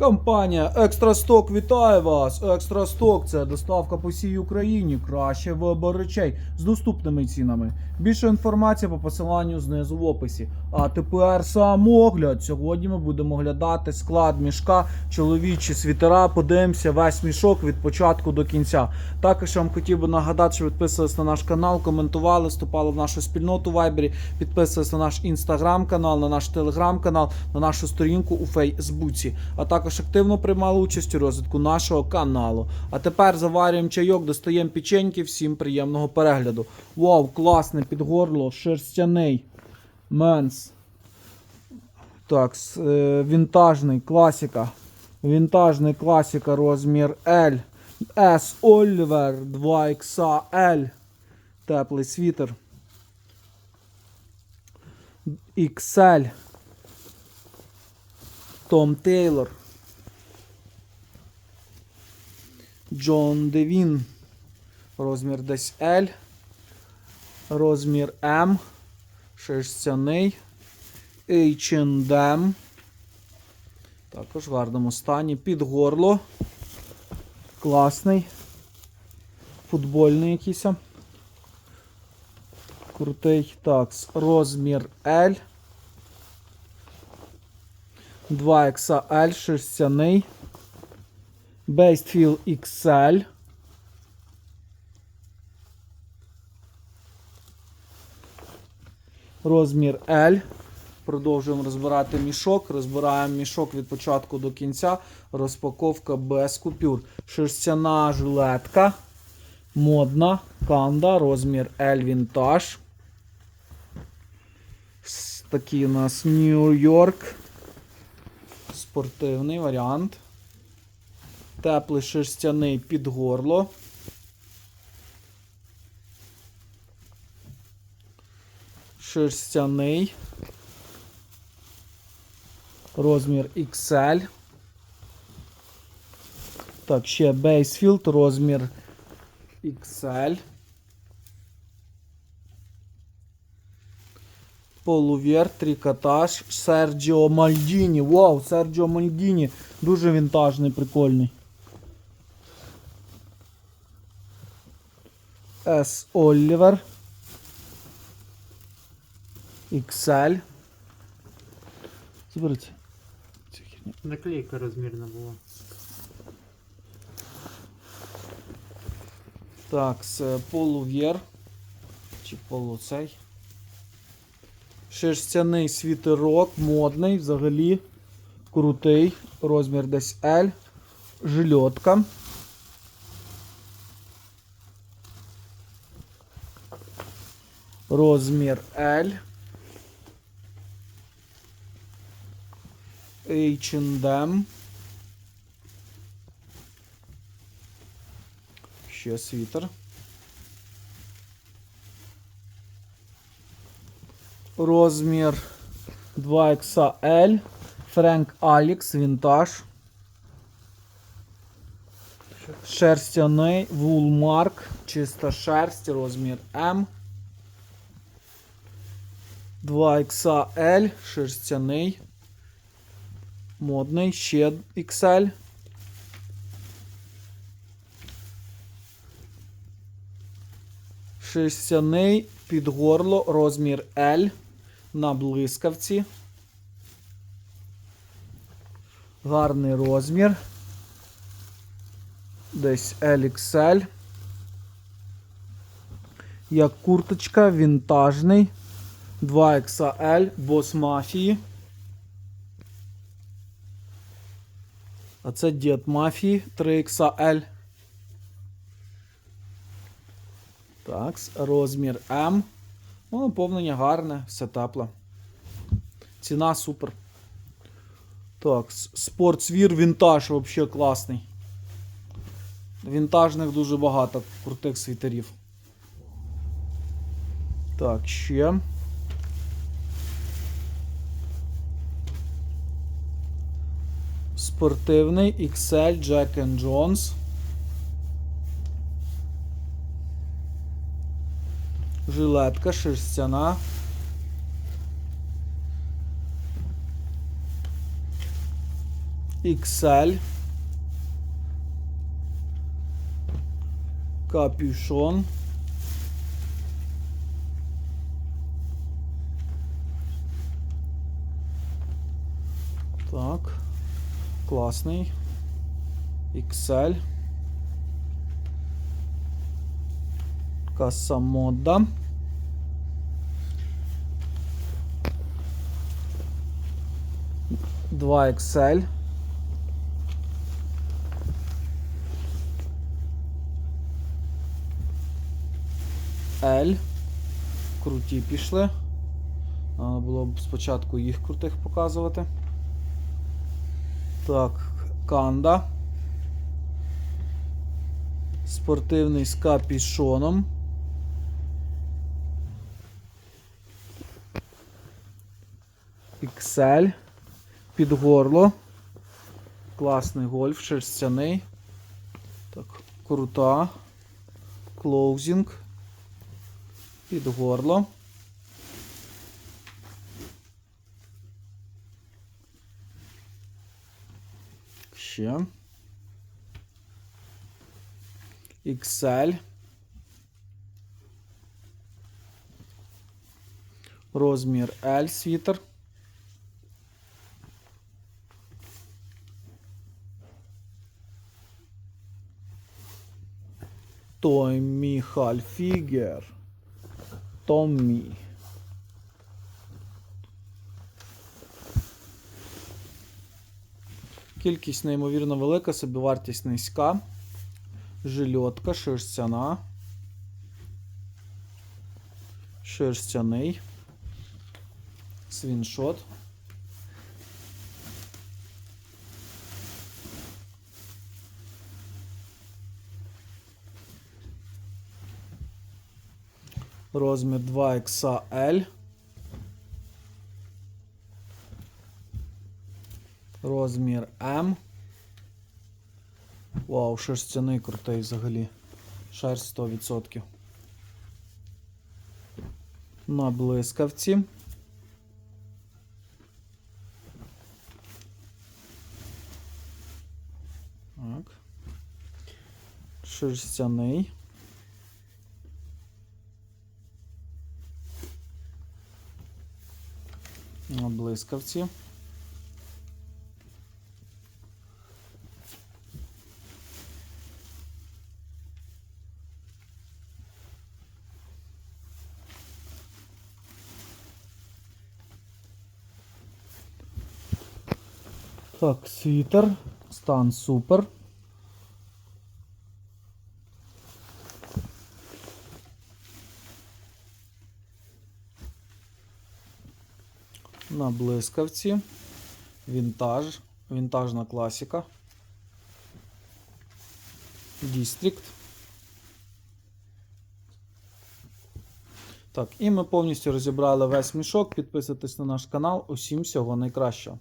Компанія Екстрасток вітає вас! Екстрасток це доставка по всій Україні. Краще вибор речей з доступними цінами. Більше інформації по посиланню знизу в описі. А тепер сам огляд. Сьогодні ми будемо оглядати склад мішка, чоловічі світера. Подивимося весь мішок від початку до кінця. Також я вам хотів би нагадати, що підписувались на наш канал, коментували, вступали в нашу спільноту в Вайбері, підписувались на наш інстаграм канал, на наш телеграм канал, на нашу сторінку у Фейсбуці. А також активно приймали участь у розвитку нашого каналу. А тепер заварюємо чайок, достаємо печеньки. Всім приємного перегляду. Вау, класне під горло, шерстяний. Менс. Так, е, вінтажний, класика. Вінтажний класика розмір L. S Oliver 2XL. Теплий світер. XL. Том Тейлор. Джон Девін. Розмір десь L. Розмір М. Шерстяний. H&M. Також в гарному стані. Під горло. Класний. Футбольний якийсь. Крутий. Так, розмір L. 2XL шерстяний. Бейстфіл XL. Розмір L. Продовжуємо розбирати мішок. Розбираємо мішок від початку до кінця. Розпаковка без купюр. Шерстяна жилетка. Модна. Канда. Розмір L Vintage. Такий у нас Нью-Йорк. Спортивний варіант. Теплий шерстяний під горло. Шерстяний. Розмір XL. Так, ще Бейсфілд, розмір XL. Полувер, трикотаж, Серджіо Мальдіні. Вау, Серджіо Мальдіні. Дуже вінтажний, прикольний. С. Олівер. XL. Заберіть. Наклейка розмірна була. Так, полув'єр. Чи полуцей. Шерстяний світерок, модний, взагалі. Крутий. Розмір десь L. Жильотка. Розмір L. H&M. Ще світер. Розмір 2XL. Френк Алікс, вінтаж. Шерстяний Вулмарк. Чиста шерсть, розмір М. 2XL, шерстяний. Модний, ще XL. Шерстяний під горло, розмір L на блискавці. Гарний розмір. Десь LXL. Як курточка, вінтажний. 2XL, бос мафії. А це дід мафії 3XL. Так, розмір М. Ну, наповнення гарне, все тепле. Ціна супер. Так, спортсвір вінтаж взагалі класний. Вінтажних дуже багато крутих світерів. Так, ще. Спортивний XL Jack and Jones. Жилетка шерстяна. XL. Капюшон. Так. Класний. XL. Касамода. Два XL. L. Круті пішли. Треба було б спочатку їх крутих показувати. Так, Канда. Спортивний з капішоном. XL. Під горло. Класний гольф, шерстяний. Так, крута. Клоузінг. Під горло. Ще. XL. Розмір L світер. Томмі Хальфігер. Томмі. Кількість неймовірно велика, собівартість низька. Жильотка, шерстяна. Шерстяний. Свіншот. Розмір 2XL. Розмір М. Вау, шерстяний крутий взагалі. Шерсть 100%. На блискавці. Так. Шерстяний. На блискавці. Так, світер. Стан супер. На блискавці. Вінтаж. Вінтажна класіка. Дістрікт. Так, і ми повністю розібрали весь мішок. Підписуйтесь на наш канал. Усім всього найкращого.